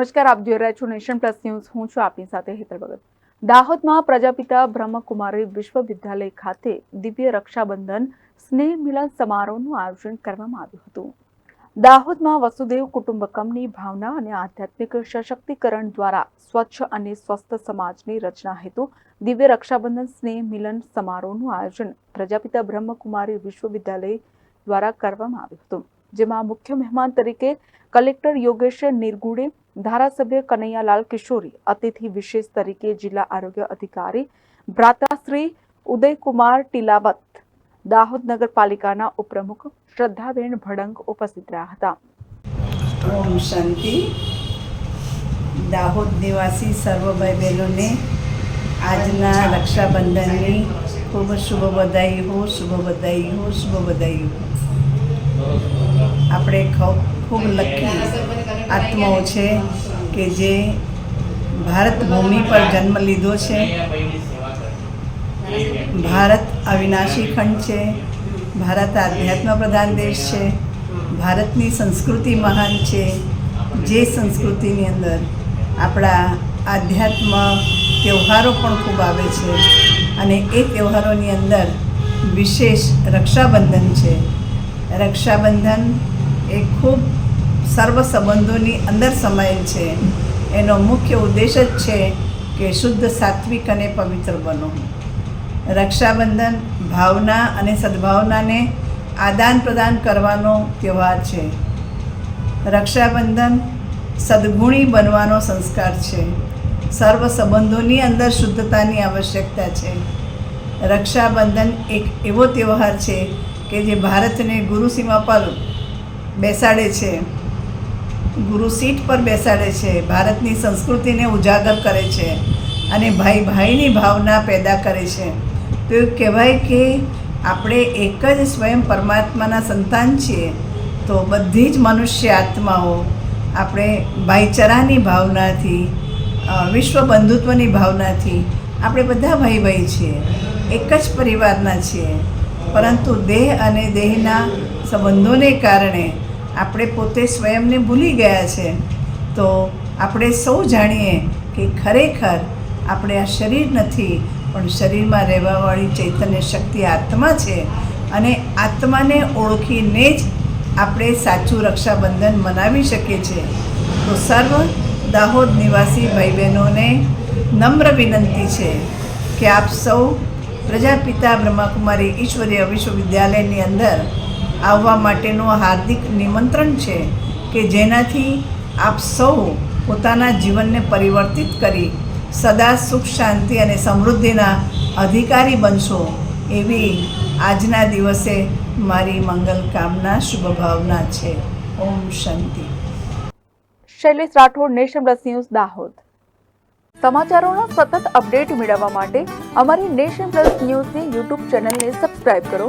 નમસ્કાર, આપ જોઈ રહ્યા છો નેશન પ્લસ ન્યૂઝ. હું છું આપની સાથે હેતર ભગત. દાહોદમાં પ્રજાપિતા બ્રહ્મકુમારી વિશ્વવિદ્યાલય ખાતે દિવ્ય રક્ષાબંધન સ્નેહ મિલન સમારોહનું આયોજન કરવામાં આવ્યું હતું. દાહોદમાં વસુદેવ કુટુંબકમની ભાવના અને આધ્યાત્મિક સશક્તિકરણ દ્વારા સ્વચ્છ અને સ્વસ્થ સમાજની રચના હેતુ દિવ્ય રક્ષાબંધન સ્નેહ મિલન સમારોહનું આયોજન પ્રજાપિતા બ્રહ્મકુમારી વિશ્વવિદ્યાલય દ્વારા કરવામાં આવ્યું હતું. જેમાં મુખ્ય મહેમાન તરીકે કલેક્ટર યોગેશ નિરગુડે ધારાસભ્ય કનૈયાલાલ કિશોરી, અતિથિ વિશેષ તરીકે જિલ્લા આરોગ્ય અધિકારી ભ્રાતાશ્રી ઉદયકુમાર ટીલાવત, દાહોદ નગરપાલિકાના ઉપપ્રમુખ શ્રદ્ધાબેન ભડંગ ઉપસ્થિત રહ્યા હતા. ઓમ શાંતિ. દાહોદ નિવાસી સર્વભાઈ બહેનોને આજના રક્ષાબંધનની ખૂબ શુભ બધાઈ હો, શુભ બધાઈ હો, શુભ બધાઈ હો. આપણે ખૂબ લકી આત્માઓ છે કે જે ભારત ભૂમિ પર જન્મ લીધો છે. ભારત અવિનાશી ખંડ છે. ભારત આધ્યાત્મ પ્રધાન દેશ છે. ભારતની સંસ્કૃતિ મહાન છે. જે સંસ્કૃતિની અંદર આપણા આધ્યાત્મ તહેવારો પણ ખૂબ આવે છે અને એ તહેવારોની અંદર વિશેષ રક્ષાબંધન છે. રક્ષાબંધન એ ખૂબ સર્વ સંબંધોની અંદર સમાયેલ છે. એનો મુખ્ય ઉદ્દેશ જ છે કે શુદ્ધ સાત્વિક અને પવિત્ર બનો. રક્ષાબંધન, ભાવના અને સદભાવનાને આદાન પ્રદાન કરવાનો તહેવાર છે. રક્ષાબંધન સદગુણી બનવાનો સંસ્કાર છે. સર્વ સંબંધોની અંદર શુદ્ધતાની આવશ્યકતા છે. રક્ષાબંધન એક એવો તહેવાર છે કે જે ભારતને ગુરુસીમા પર બેસાડે છે. ગુરુ સીટ પર બેસાડે છે, ભારતની સંસ્કૃતિને ઉજાગર કરે છે અને ભાઈ ભાઈની ભાવના પેદા કરે છે. તો એવું કહેવાય કે આપણે એક જ સ્વયં પરમાત્માના સંતાન છીએ, તો બધી જ મનુષ્ય આત્માઓ આપણે ભાઈચારાની ભાવનાથી વિશ્વ બંધુત્વની ભાવનાથી આપણે બધા ભાઈ ભાઈ છીએ, એક જ પરિવારના છીએ. પરંતુ દેહ અને દેહના સંબંધોને કારણે આપણે પોતે સ્વયંને ભૂલી ગયા છે, તો આપણે સૌ જાણીએ કે ખરેખર આપણે આ શરીર નથી, પણ શરીરમાં રહેવાવાળી ચૈતન્ય શક્તિ આત્મા છે અને આત્માને ઓળખીને જ આપણે સાચું રક્ષાબંધન મનાવી શકીએ છીએ. તો સર્વ દાહોદ નિવાસી ભાઈ બહેનોને નમ્ર વિનંતી છે કે આપ સૌ પ્રજાપિતા બ્રહ્માકુમારી ઈશ્વરીય વિશ્વવિદ્યાલયની અંદર આવવા માટેનું હાર્દિક નિમંત્રણ છે કે જેનાથી આપ સૌ પોતાના જીવનને પરિવર્તિત કરી સદા સુખ, શાંતિ અને સમૃદ્ધિના અધિકારી બનશો એવી આજના દિવસે મારી મંગલ કામના શુભ ભાવના છે. ઓમ શાંતિ. Shailesh Rathod, nation plus news, Dahod. સમાચારોના સતત અપડેટ મેળવવા માટે અમારી નેશન પ્લસ ન્યૂઝની યુટ્યુબ ચેનલને સબસ્ક્રાઇબ કરો.